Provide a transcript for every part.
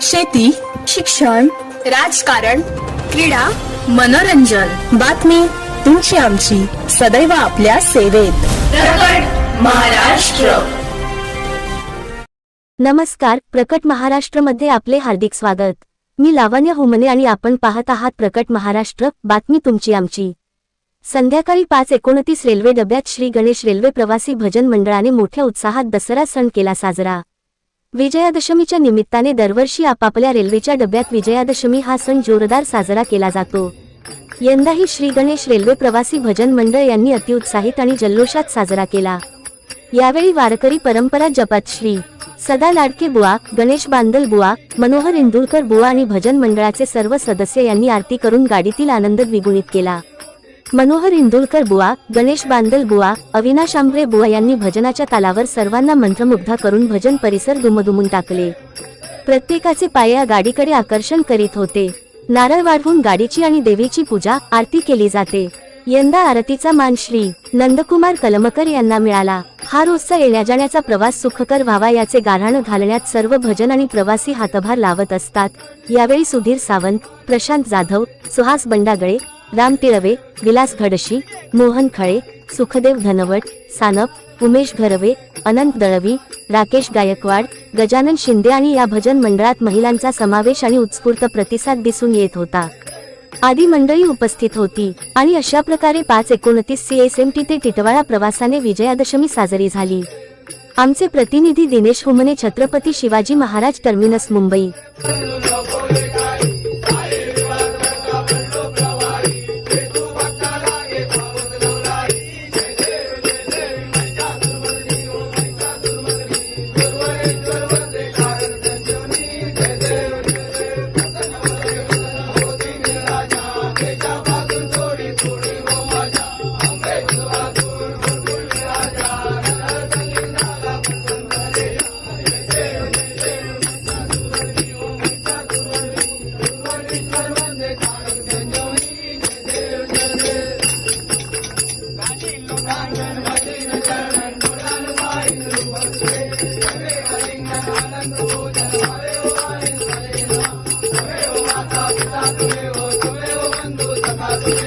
शेती शिक्षण राजकारण क्रीडा मनोरंजन. बातमी तुमची आमची. सदैव आपल्या सेवेत. महाराष्ट्र. नमस्कार प्रकट महाराष्ट्रमध्ये आपले हार्दिक स्वागत. मी लावण्य हुमने आणि आपण पाहत आहात प्रकट महाराष्ट्र बातमी तुमची आमची. संध्याकाळी पाच एकोणतीस रेल्वे डब्यात श्री गणेश रेल्वे प्रवासी भजन मंडळाने मोठ्या उत्साहात दसरा सण केला साजरा. विजयादशमीच्या निमित्ताने दरवर्षी आपापल्या रेल्वेच्या डब्यात विजयादशमी हा सण जोरदार साजरा केला जातो. यंदाही श्री गणेश रेल्वे प्रवासी भजन मंडळ यांनी अतिउत्साहित आणि जल्लोषात साजरा केला. यावेळी वारकरी परंपरा जपात श्री सदा लाडके बुवा गणेश बांदल बुवा मनोहर इंदुरकर बुवा आणि भजन मंडळाचे सर्व सदस्य यांनी आरती करून गाडीतील आनंद द्विगुणित केला. मनोहर इंदुरकर बुवा गणेश बांदल बुवा अविनाश आंबरे बुवा यांनी भजनाच्या तालावर सर्वांना मंत्रमुग्ध करून भजन परिसर दुमदुमून टाकले. प्रत्येकाचे पाया गाडीकडे आकर्षण करीत होते. नारळ वाढवून गाडीची आणि देवीची पूजा आरती केली जाते. यंदा आरतीचा मान श्री नंदकुमार कलमकर यांना मिळाला. हा रोजचा येण्या जाण्याचा प्रवास सुखकर व्हावा याचे गाऱ्हाण घालण्यात सर्व भजन आणि प्रवासी हातभार लावत असतात. यावेळी सुधीर सावंत प्रशांत जाधव सुहास बंडागळे राम तिळवे विलास घडशी मोहन खळे सुखदेव धनवट सानप उमेश घरवे अनंत दळवी राकेश गायकवाड गजानन शिंदे आणि या भजन मंडळात महिलांचा समावेश आणि उत्स्फूर्त प्रतिसाद दिसून येत होता. आदी मंडळी उपस्थित होती आणि अशा प्रकारे पाच एकोणतीस सी एस एम टी ते टिटवाळा प्रवासाने विजयादशमी साजरी झाली. आमचे प्रतिनिधी Dinesh Humne Chhatrapati Shivaji Maharaj terminus Mumbai. could go.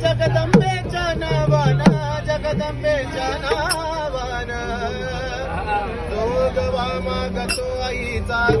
जगदंबेच्या नावाना. जगदंबेच्या नावाना तो गवा मागतो आईचा.